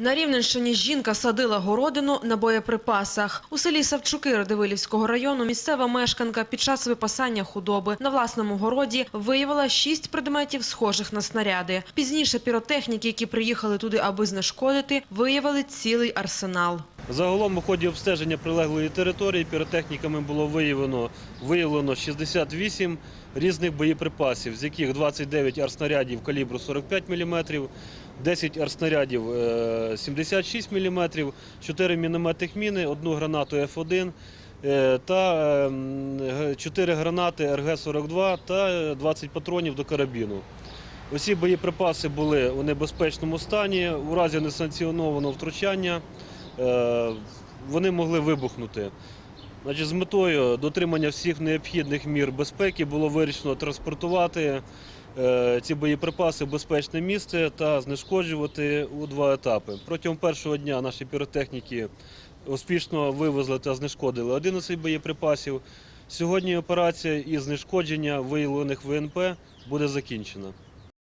На Рівненщині жінка садила городину на боєприпасах. У селі Савчуки Радивилівського району місцева мешканка під час випасання худоби на власному городі виявила шість предметів, схожих на снаряди. Пізніше піротехніки, які приїхали туди, аби знешкодити, виявили цілий арсенал. Загалом у ході обстеження прилеглої території піротехніками було виявлено, виявлено 68 різних боєприпасів, з яких 29 артснарядів калібру 45 мм, 10 артснарядів е, 76 мм, 4 мінометних міни, одну гранату F1 е, та е, 4 гранати РГ-42 та е, 20 патронів до карабіну. Усі боєприпаси були у небезпечному стані. У разі несанкціонованого втручання е, вони могли вибухнути. Значить, з метою дотримання всіх необхідних мір безпеки було вирішено транспортувати е, ці боєприпаси в безпечне місце та знешкоджувати у два етапи. Протягом першого дня наші піротехніки успішно вивезли та знешкодили 11 боєприпасів. Сьогодні операція із знешкодження виявлених ВНП буде закінчена.